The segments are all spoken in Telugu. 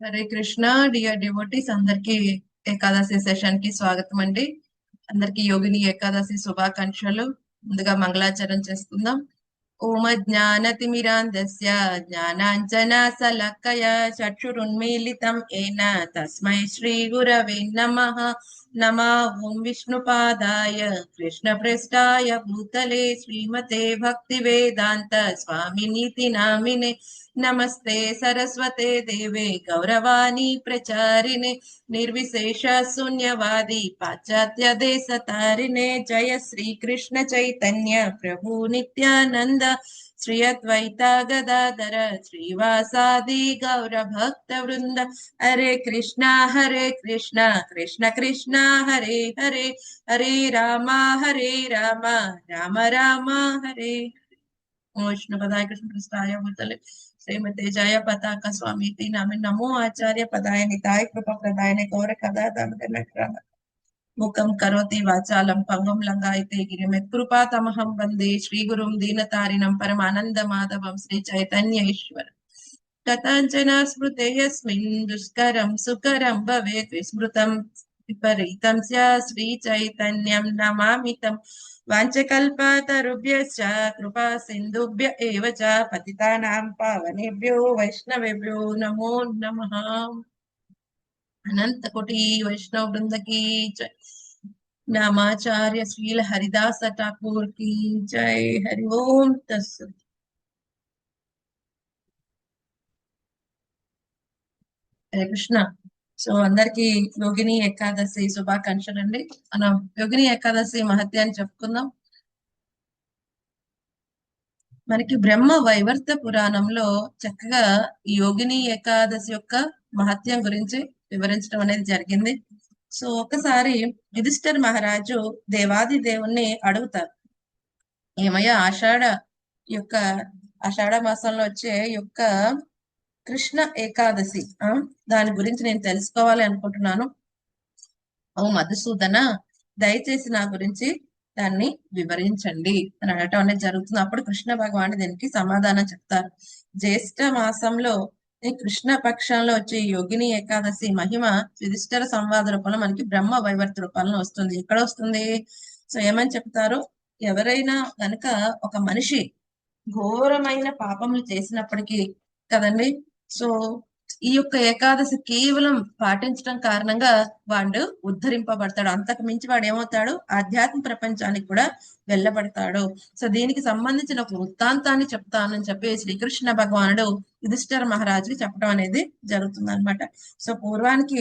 హరే కృష్ణ డియర్ డివోటీస్ అందరికి ఏకాదశి సెషన్కి స్వాగతం అండి. అందరికి యోగిని ఏకాదశి శుభాకాంక్షలు. ముందుగా మంగళాచరణ చేసుకుందాం. ఓమ జ్ఞానతిమిరాంధస్య జ్ఞానాంజన సలక్కయ చక్షురున్మీలితం ఏన తస్మై శ్రీ గురవే నమః. नमः ॐ विष्णुपादाय, कृष्णभ्रष्टाय भूतले श्रीमते भक्ति भक्तिवेदान्त स्वामी नामिने नमस्ते सरस्वते देवे, गौरवाणी प्रचारिणे, निर्विशेष शून्यवादी पाश्चात्य देशतारिणे जय श्री कृष्ण चैतन्य, प्रभु नित्यानंद కృష్ణ చైతన్య ప్రభు నిత్యానంద శ్రీ అద్వైత గదాధర శ్రీవాసాది గౌర భక్త వృంద హరే కృష్ణ హరే కృష్ణ కృష్ణ కృష్ణ హరే హరే హరే రామ హరే రామ రామ రామ హరే విష్ణు పదాయ కృష్ణ కృష్ణాయ భూతలే శ్రీమతే జయ పతాక స్వామి నామి मुखम करोति वाचालं लंगाइते लङ्गायते कृपा तमहम वंदे श्री गुरु परमानन्दमाधवं श्रीचैतन्य ईश्वर कथञ्चन स्मृते यस्मिन् दुष्करं सुकरं भवेत् विस्मृतं। विपरीतं च श्रीचैतन्यं नमामि तं वाञ्छकल्पतरुभ्यश्च कृपा सिन्धुभ्य एव च पति पावनेभ्यो वैष्णवेभ्यो नमो नमः। అనంత కోటి వైష్ణవ బృందకి జై. నామాచార్య శ్రీల హరిదాస ఠాకూర్కి జై. హరి ఓం తస్సు. హరే కృష్ణ. సో అందరికి యోగిని ఏకాదశి శుభాకాంక్షలు అండి మనం యోగిని ఏకాదశి మహత్యాన్ని చెప్పుకుందాం. మనకి బ్రహ్మ వైవర్త పురాణంలో చక్కగా యోగిని ఏకాదశి యొక్క మహత్యం గురించి వివరించడం అనేది జరిగింది. సో ఒకసారి యుధిష్ఠర్ మహారాజు దేవాది దేవుణ్ణి అడుగుతారు. ఏమయ్యా ఆషాఢ యొక్క ఆషాఢ మాసంలో వచ్చే యొక్క కృష్ణ ఏకాదశి ఆ? దాని గురించి నేను తెలుసుకోవాలి అనుకుంటున్నాను. ఓ మధుసూదన దయచేసి నా గురించి దాన్ని వివరించండి అని అనటం అనేది జరుగుతుంది. అప్పుడు కృష్ణ భగవాన్ దీనికి సమాధానం చెప్తారు. జ్యేష్ఠ మాసంలో కృష్ణ పక్షంలో వచ్చే యోగిని ఏకాదశి మహిమ యుధిష్ఠర సంవాద రూపంలో మనకి బ్రహ్మ వైవర్త రూపంలో వస్తుంది. ఎక్కడ వస్తుంది? సో ఏమని చెప్తారు? ఎవరైనా కనుక ఒక మనిషి ఘోరమైన పాపములు చేసినప్పటికీ కదండి? సో ఈ యొక్క ఏకాదశి కేవలం పాటించడం కారణంగా వాడు ఉద్ధరింపబడతాడు. అంతకు మించి వాడు ఏమవుతాడు? ఆధ్యాత్మ ప్రపంచానికి కూడా వెళ్ళబడతాడు. సో దీనికి సంబంధించిన ఒక వృత్తాంతాన్ని చెప్తానని చెప్పి శ్రీకృష్ణ భగవానుడు యుధిష్ఠర మహారాజుకి చెప్పడం అనేది జరుగుతుంది అనమాట సో పూర్వానికి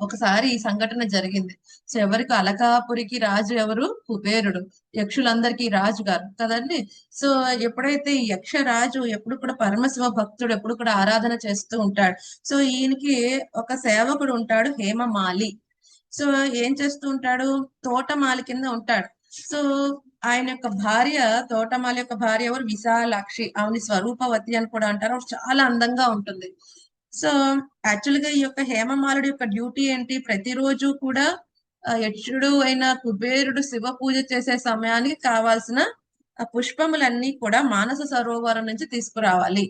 ఒకసారి ఈ సంఘటన జరిగింది. సో ఎవరికి అలకాపురికి రాజు ఎవరు? కుబేరుడు. యక్షులందరికీ రాజు గారు కదండి? సో ఎప్పుడైతే ఈ యక్ష రాజు ఎప్పుడు కూడా పరమశివ భక్తుడు ఎప్పుడు కూడా ఆరాధన చేస్తూ ఉంటాడు. సో ఈయనకి ఒక సేవకుడు ఉంటాడు హేమమాలి. సో ఏం చేస్తూ ఉంటాడు? తోటమాలి కింద ఉంటాడు. సో ఆయన యొక్క భార్య తోటమాలి యొక్క భార్య ఎవరు? విశాలాక్షి. ఆమెని స్వరూపవతి అని కూడా అంటారు. చాలా అందంగా ఉంటుంది. సో యాక్చువల్గా ఈ యొక్క హేమమాలుడి యొక్క డ్యూటీ ఏంటి? ప్రతిరోజు కూడా యక్షుడు అయిన కుబేరుడు శివ పూజ చేసే సమయానికి కావాల్సిన పుష్పములన్నీ కూడా మానస సరోవరం నుంచి తీసుకురావాలి.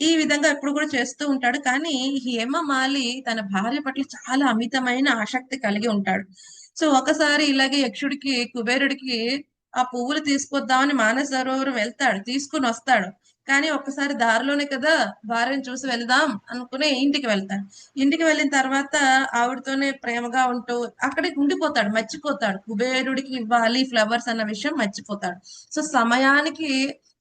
ఈ విధంగా ఎప్పుడు కూడా చేస్తూ ఉంటాడు. కానీ హేమమాలి తన భార్య పట్ల చాలా అమితమైన ఆసక్తి కలిగి ఉంటాడు. సో ఒకసారి ఇలాగే యక్షుడికి కుబేరుడికి ఆ పువ్వులు తీసుకొద్దామని మానస సరోవరం వెళ్తాడు తీసుకుని వస్తాడు. కానీ ఒక్కసారి దారిలోనే కదా భార్యను చూసి వెళ్దాం అనుకుని ఇంటికి వెళ్తాడు. ఇంటికి వెళ్ళిన తర్వాత ఆవిడతోనే ప్రేమగా ఉంటూ అక్కడికి ఉండిపోతాడు మర్చిపోతాడు. కుబేరుడికి ఇవ్వాలి ఫ్లవర్స్ అన్న విషయం మర్చిపోతాడు. సో సమయానికి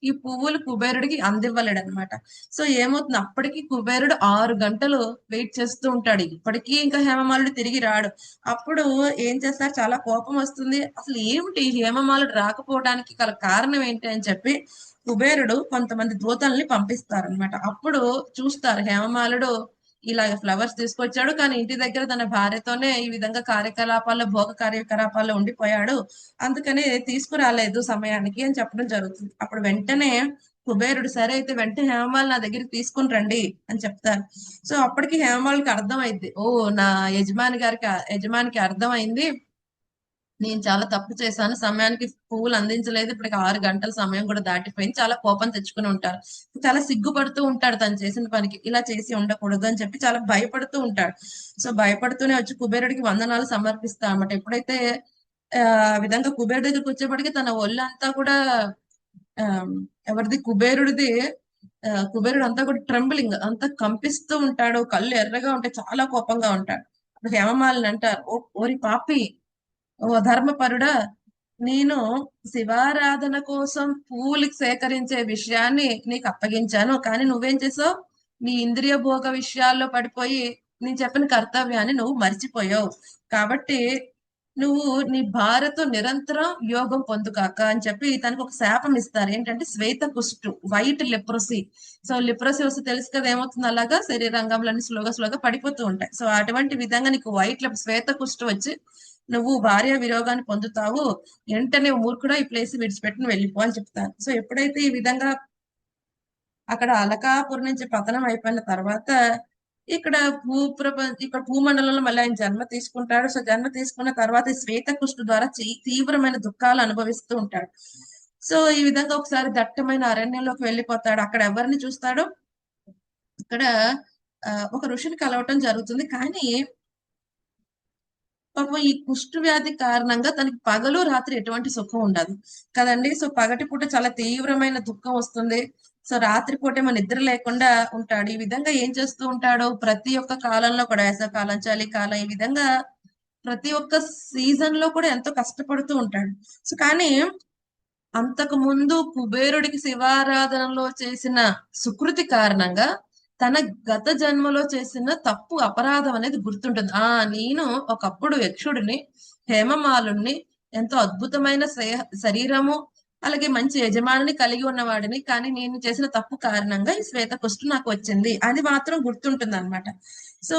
ఈ పువ్వులు కుబేరుడికి అందివ్వలేడు అనమాట సో ఏమవుతుంది? అప్పటికి కుబేరుడు ఆరు గంటలు వెయిట్ చేస్తూ ఉంటాడు. ఇప్పటికీ ఇంకా హేమమాలుడు తిరిగి రాడు. అప్పుడు ఏం చేస్తారు? చాలా కోపం వస్తుంది. అసలు ఏమిటి? హేమమాలుడు రాకపోవడానికి గల కారణం ఏంటి అని చెప్పి కుబేరుడు కొంతమంది దూతల్ని పంపిస్తారు అనమాట అప్పుడు చూస్తారు హేమమాలుడు ఇలాగ ఫ్లవర్స్ తీసుకొచ్చాడు. కానీ ఇంటి దగ్గర తన భార్యతోనే ఈ విధంగా కార్యకలాపాల్లో భోగ కార్యకలాపాల్లో ఉండిపోయాడు. అందుకని తీసుకురాలేదు సమయానికి అని చెప్పడం జరుగుతుంది. అప్పుడు వెంటనే కుబేరుడు సరే అయితే వెంటనే హేమమాల్ నా దగ్గరికి తీసుకుని రండి అని చెప్తారు. సో అప్పటికి హేమమాల్కి అర్థమైంది ఓ నా యజమాని గారికి యజమానికి అర్థమైంది. నేను చాలా తప్పు చేశాను సమయానికి పువ్వులు అందించలేదు ఇప్పటికి ఆరు గంటల సమయం కూడా దాటిపోయింది. చాలా కోపం తెచ్చుకుని ఉంటారు చాలా సిగ్గుపడుతూ ఉంటాడు తను చేసిన పనికి. ఇలా చేసి ఉండకూడదు అని చెప్పి చాలా భయపడుతూ ఉంటాడు. సో భయపడుతూనే వచ్చి కుబేరుడికి వందనాలు సమర్పిస్తా అన్నమాట. ఎప్పుడైతే ఆ విధంగా కుబేరుడి దగ్గరికి వచ్చేప్పటికి తన ఒళ్ళంతా కూడా ఎవరిది? కుబేరుడిది కుబేరుడు అంతా కూడా ట్రెంబలింగ్ అంతా కంపిస్తూ ఉంటాడు. కళ్ళు ఎర్రగా ఉంటాయి. చాలా కోపంగా ఉంటాడు. అప్పుడు అంటారు ఓ ఓరి పాపి ఓ ధర్మపరుడా నేను శివారాధన కోసం పూలికి సేకరించే విషయాన్ని నీకు అప్పగించాను. కానీ నువ్వేం చేసావు? నీ ఇంద్రియ భోగ విషయాల్లో పడిపోయి నేను చెప్పిన కర్తవ్యాన్ని నువ్వు మర్చిపోయావు. కాబట్టి నువ్వు నీ భార్యతో నిరంతరం యోగం పొందుకాక అని చెప్పి తనకు ఒక శాపం ఇస్తారు. ఏంటంటే శ్వేత కుష్టు వైట్ లిప్రసీ. సో లిప్రసీ వస్తే తెలుసు కదా ఏమవుతుంది? అలాగా శరీరంగంలోని స్లోగా స్లోగా పడిపోతూ ఉంటాయి. సో అటువంటి విధంగా నీకు వైట్ శ్వేత కుష్టు వచ్చి నువ్వు భార్య విరోగాన్ని పొందుతావు వెంటనే మూర్ఖుడా ఈ ప్లేస్ విడిచిపెట్టిన వెళ్ళిపో అని చెప్తాను సో ఎప్పుడైతే ఈ విధంగా అక్కడ అలకాపురం నుంచి పతనం అయిపోయిన తర్వాత ఇక్కడ భూ ప్రపంచ ఇక్కడ భూమండలంలో మళ్ళీ ఆయన జన్మ తీసుకుంటాడు. సో జన్మ తీసుకున్న తర్వాత ఈ శ్వేత కుష్టు ద్వారా తీవ్రమైన దుఃఖాలు అనుభవిస్తూ ఉంటాడు. సో ఈ విధంగా ఒకసారి దట్టమైన అరణ్యంలోకి వెళ్ళిపోతాడు. అక్కడ ఎవరిని చూస్తాడు? ఇక్కడ ఒక ఋషిని కలవటం జరుగుతుంది. కానీ పాపం ఈ కుష్టు వ్యాధి కారణంగా తనకి పగలు రాత్రి ఎటువంటి సుఖం ఉండదు. కదండి? సో పగటి పూట చాలా తీవ్రమైన దుఃఖం వస్తుంది. సో రాత్రి పూట ఏమో నిద్ర లేకుండా ఉంటాడు. ఈ విధంగా ఏం చేస్తూ ఉంటాడు? ప్రతి ఒక్క కాలంలో కూడా వేసవకాలం చలికాలం ఈ విధంగా ప్రతి ఒక్క సీజన్లో కూడా ఎంతో కష్టపడుతూ ఉంటాడు. సో కానీ అంతకు ముందు కుబేరుడికి శివారాధనలో చేసిన సుకృతి కారణంగా తన గత జన్మలో చేసిన తప్పు అపరాధం అనేది గుర్తుంటుంది. ఆ నేను ఒకప్పుడు యక్షుడిని హేమమాలుణ్ణి ఎంతో అద్భుతమైన శరీరము అలాగే మంచి యజమానిని కలిగి ఉన్నవాడిని కానీ నేను చేసిన తప్పు కారణంగా ఈ శ్వేత కుష్టు నాకు వచ్చింది. అది మాత్రం గుర్తుంటుంది అనమాట సో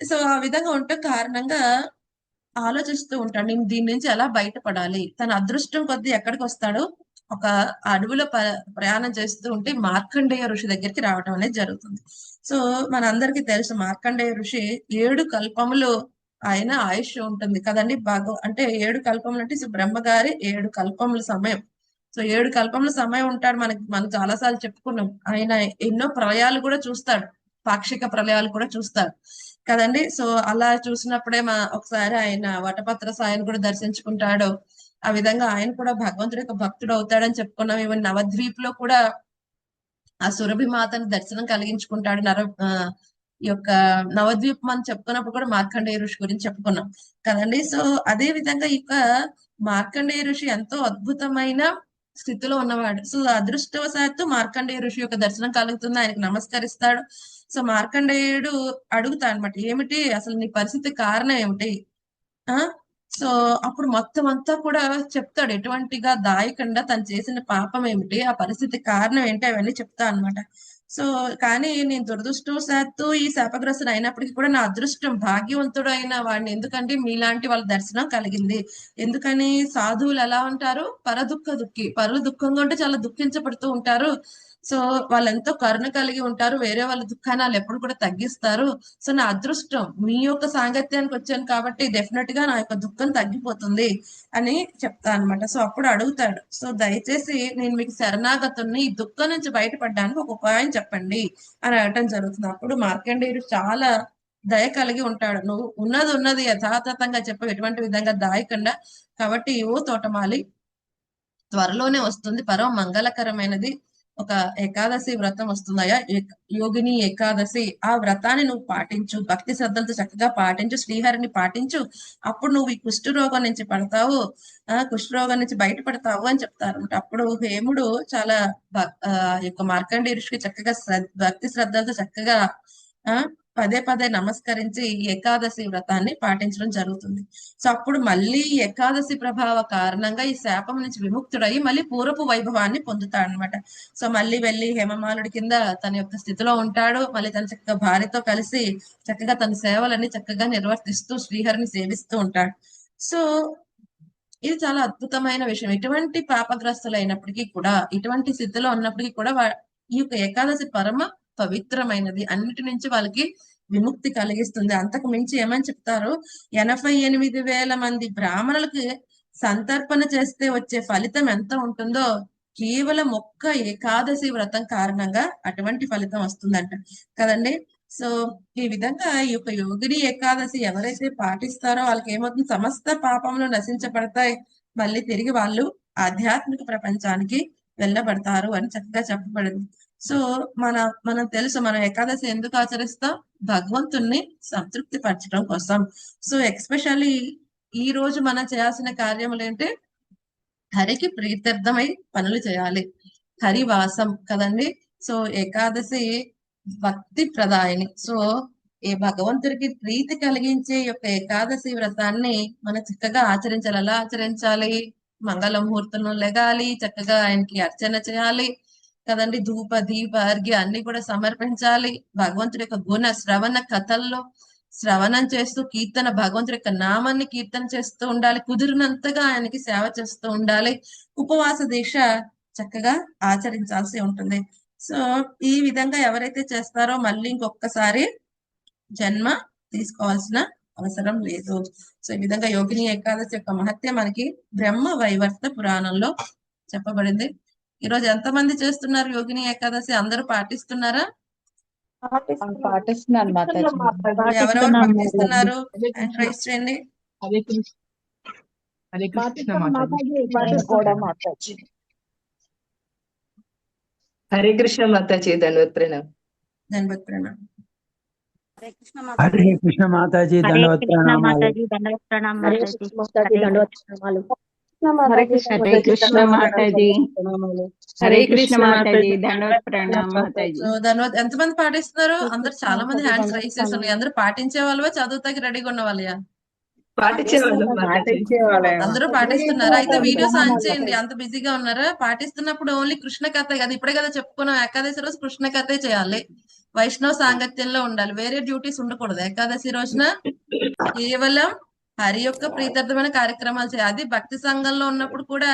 సో ఆ విధంగా ఉంటే కారణంగా ఆలోచిస్తూ ఉంటాడు నేను దీని నుంచి ఎలా బయటపడాలి? తన అదృష్టం కొద్దీ ఎక్కడికి వస్తాడు ఒక అడవిలో ప్రయాణం చేస్తూ ఉంటే మార్కండేయ ఋషి దగ్గరికి రావడం అనేది జరుగుతుంది. సో మనందరికీ తెలుసు మార్కండేయ ఋషి ఏడు కల్పములు ఆయన ఆయుష్ ఉంటుంది కదండి బాగా అంటే ఏడు కల్పములు అంటే సో బ్రహ్మగారి ఏడు కల్పముల సమయం. సో ఏడు కల్పముల సమయం ఉంటాడు మనకి మనం చాలాసార్లు చెప్పుకున్నాం. ఆయన ఎన్నో ప్రళయాలు కూడా చూస్తాడు. పాక్షిక ప్రళయాలు కూడా చూస్తాడు. కదండి? సో అలా చూసినప్పుడే మా ఒకసారి ఆయన వటపత్ర సాయిని కూడా దర్శించుకుంటాడు. ఆ విధంగా ఆయన కూడా భగవంతుడి యొక్క భక్తుడు అవుతాడని చెప్పుకున్నాం. ఈవెన్ నవద్వీప్లో కూడా ఆ సురభి మాతను దర్శనం కలిగించుకుంటాడు. నర ఈ యొక్క నవద్వీప్ మనం చెప్పుకున్నప్పుడు కూడా మార్కండేయ ఋషి గురించి చెప్పుకున్నాం కదండి. సో అదే విధంగా ఈ యొక్క మార్కండేయ ఋషి ఎంతో అద్భుతమైన స్థితిలో ఉన్నవాడు. సో అదృష్టవశాత్తు మార్కండేయ ఋషి యొక్క దర్శనం కలుగుతుంది. ఆయనకు నమస్కరిస్తాడు. సో మార్కండేయుడు అడుగుతాడు అనమాట ఏమిటి? అసలు నీ పరిస్థితి కారణం ఏమిటి? ఆ? సో అప్పుడు మొత్తం అంతా కూడా చెప్తాడు ఎటువంటిగా దాయకుండా తను చేసిన పాపం ఏమిటి ఆ పరిస్థితి కారణం ఏంటి? అవన్నీ చెప్తా అన్నమాట. సో కానీ నేను దురదృష్టవశాత్తు ఈ శాపగ్రస్తుడు అయినప్పటికీ కూడా నా అదృష్టం భాగ్యవంతుడు అయిన వాడిని ఎందుకంటే మీలాంటి వాళ్ళ దర్శనం కలిగింది. ఎందుకని సాధువులు ఎలా ఉంటారు? పరదుఃఖ దుఃఖి పరులు దుఃఖంగా ఉంటే చాలా దుఃఖించబడుతూ ఉంటారు. సో వాళ్ళు ఎంతో కరుణ కలిగి ఉంటారు వేరే వాళ్ళ దుఃఖాన్ని వాళ్ళు ఎప్పుడు కూడా తగ్గిస్తారు. సో నా అదృష్టం మీ యొక్క సాంగత్యానికి వచ్చాను కాబట్టి డెఫినెట్గా నా యొక్క దుఃఖం తగ్గిపోతుంది అని చెప్తా అనమాట సో అప్పుడు అడుగుతాడు సో దయచేసి నేను మీకు శరణాగతుని ఈ దుఃఖం నుంచి బయటపడడానికి ఒక ఉపాయం చెప్పండి అని అడగటం జరుగుతుంది. అప్పుడు మార్కండేయుడు చాలా దయ కలిగి ఉంటాడు. నువ్వు ఉన్నది ఉన్నది యథాతథంగా చెప్పవు ఎటువంటి విధంగా దాయకుండా కాబట్టి ఓ తోటమాలి త్వరలోనే వస్తుంది పరమ మంగళకరమైనది ఒక ఏకాదశి వ్రతం వస్తుందయ్యా. యోగిని ఏకాదశి ఆ వ్రతాన్ని నువ్వు పాటించు. భక్తి శ్రద్ధలతో చక్కగా పాటించు శ్రీహరిని పాటించు. అప్పుడు నువ్వు ఈ కుష్ఠరోగం నుంచి పడతావు. ఆ కుష్ఠరోగం నుంచి బయటపడతావు అని చెప్తారు అనమాట అప్పుడు హేముడు చాలా ఆ యొక్క మార్కండేయ ఋషికి చక్కగా భక్తి శ్రద్ధలతో చక్కగా ఆ పదే పదే నమస్కరించి ఈ ఏకాదశి వ్రతాన్ని పాటించడం జరుగుతుంది. సో అప్పుడు మళ్ళీ ఏకాదశి ప్రభావ కారణంగా ఈ శాపం నుంచి విముక్తుడై మళ్ళీ పూర్వపు వైభవాన్ని పొందుతాడు అనమాట సో మళ్ళీ వెళ్ళి హేమమాలుడి కింద తన యొక్క స్థితిలో ఉంటాడు. మళ్ళీ తన చక్కగా భార్యతో కలిసి చక్కగా తన సేవలన్నీ చక్కగా నిర్వర్తిస్తూ శ్రీహరిని సేవిస్తూ ఉంటాడు. సో ఇది చాలా అద్భుతమైన విషయం. ఎటువంటి పాపగ్రస్తులు అయినప్పటికీ కూడా ఇటువంటి స్థితిలో ఉన్నప్పటికీ కూడా ఈ యొక్క ఏకాదశి పరమ పవిత్రమైనది. అన్నిటి నుంచి వాళ్ళకి విముక్తి కలిగిస్తుంది. అంతకు మించి ఏమని చెప్తారు? ఎనభై ఎనిమిది వేల మంది బ్రాహ్మణులకి సంతర్పణ చేస్తే వచ్చే ఫలితం ఎంత ఉంటుందో కేవలం ఒక్క ఏకాదశి వ్రతం కారణంగా అటువంటి ఫలితం వస్తుందంట. కదండి? సో ఈ విధంగా ఈ యొక్క యోగిని ఏకాదశి ఎవరైతే పాటిస్తారో వాళ్ళకి ఏమవుతుంది? సమస్త పాపములు నశించబడతాయి. మళ్ళీ తిరిగి వాళ్ళు ఆధ్యాత్మిక ప్రపంచానికి వెళ్ళబడతారు అని చక్కగా చెప్పబడింది. సో మన మనం తెలుసు మనం ఏకాదశి ఎందుకు ఆచరిస్తాం? భగవంతుణ్ణి సంతృప్తి పరచడం కోసం. సో ఎక్స్పెషల్లీ ఈ రోజు మనం చేయాల్సిన కార్యములు ఏంటి? హరికి ప్రీత్యర్థమై పనులు చేయాలి. హరివాసం కదండి? సో ఏకాదశి భక్తి ప్రదాయని. సో ఈ భగవంతుడికి ప్రీతి కలిగించే యొక్క ఏకాదశి వ్రతాన్ని మనం చక్కగా ఆచరించాలి. ఎలా ఆచరించాలి? మంగళ ముహూర్తంలో లెగాలి చక్కగా ఆయనకి అర్చన చేయాలి. కదండి? ధూప దీప అర్ఘ్య అన్ని కూడా సమర్పించాలి. భగవంతుడి యొక్క గుణ శ్రవణ కథల్లో శ్రవణం చేస్తూ కీర్తన భగవంతుడి యొక్క నామాన్ని కీర్తన చేస్తూ ఉండాలి. కుదిరినంతగా ఆయనకి సేవ చేస్తూ ఉండాలి. ఉపవాస దీక్ష చక్కగా ఆచరించాల్సి ఉంటుంది. సో ఈ విధంగా ఎవరైతే చేస్తారో మళ్ళీ ఇంకొకసారి జన్మ తీసుకోవాల్సిన అవసరం లేదు. సో ఈ విధంగా యోగిని ఏకాదశి యొక్క మహత్య మనకి బ్రహ్మ వైవర్త పురాణంలో చెప్పబడింది. ఈ రోజు ఎంతమంది చేస్తున్నారు యోగిని ఏకాదశి? అందరూ పాటిస్తున్నారా? పాటిస్తున్నాను ఎవరెవరు పాటిస్తున్నారు? హ్యాండ్ రైస్ చేయండి. హరే కృష్ణ. మాతాజీ. ధన్వత్ ప్రణామ్. ధన్వత్ ప్రణామ్. హరే కృష్ణ మాతాజీ. కృష్ణ ప్రణామాలు. హరే మాతాజీ కృష్ణ మాతాజీ దండవత్ ప్రణామాలు హరే కృష్ణ మాతాజీ. హరే కృష్ణ మాతాజీ దండవత్ ప్రణామ్ మాతాజీ. సో ధన్వత్ ఎంతమంది పాటిస్తున్నారు? అందరు చాలా మంది హ్యాండ్స్ రైస్ చేస్తున్నారు. అందరూ పాటించే వాళ్ళవా? చదువుతాకి రెడీగా ఉన్న వాళ్ళయా అందరూ పాటిస్తున్నారా? అయితే వీడియోస్ ఆన్ చేయండి. అంత బిజీగా ఉన్నారా? పాటిస్తున్నప్పుడు ఓన్లీ కృష్ణ కథ కదా. ఇప్పుడే కదా చెప్పుకున్నాం. ఏకాదశి రోజు కృష్ణ కథే చేయాలి. వైష్ణవ సాంగత్యంలో ఉండాలి. వేరే డ్యూటీస్ ఉండకూడదు. ఏకాదశి రోజున కేవలం హరి యొక్క ప్రీతార్థమైన కార్యక్రమాలు చేయాలి. అది భక్తి సంఘంలో ఉన్నప్పుడు కూడా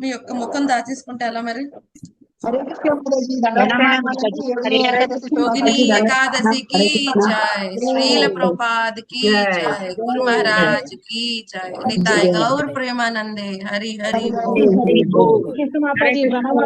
మీ యొక్క ముఖం దాచేసుకుంటే ఎలా మరి? యోగిని ఏకాదశికి జాయ్ శ్రీల ప్రపాదికి కి గురు మహారాజ్కి జాయ్ నితాయ్ గౌర్ ప్రేమానందే. హరి హరి.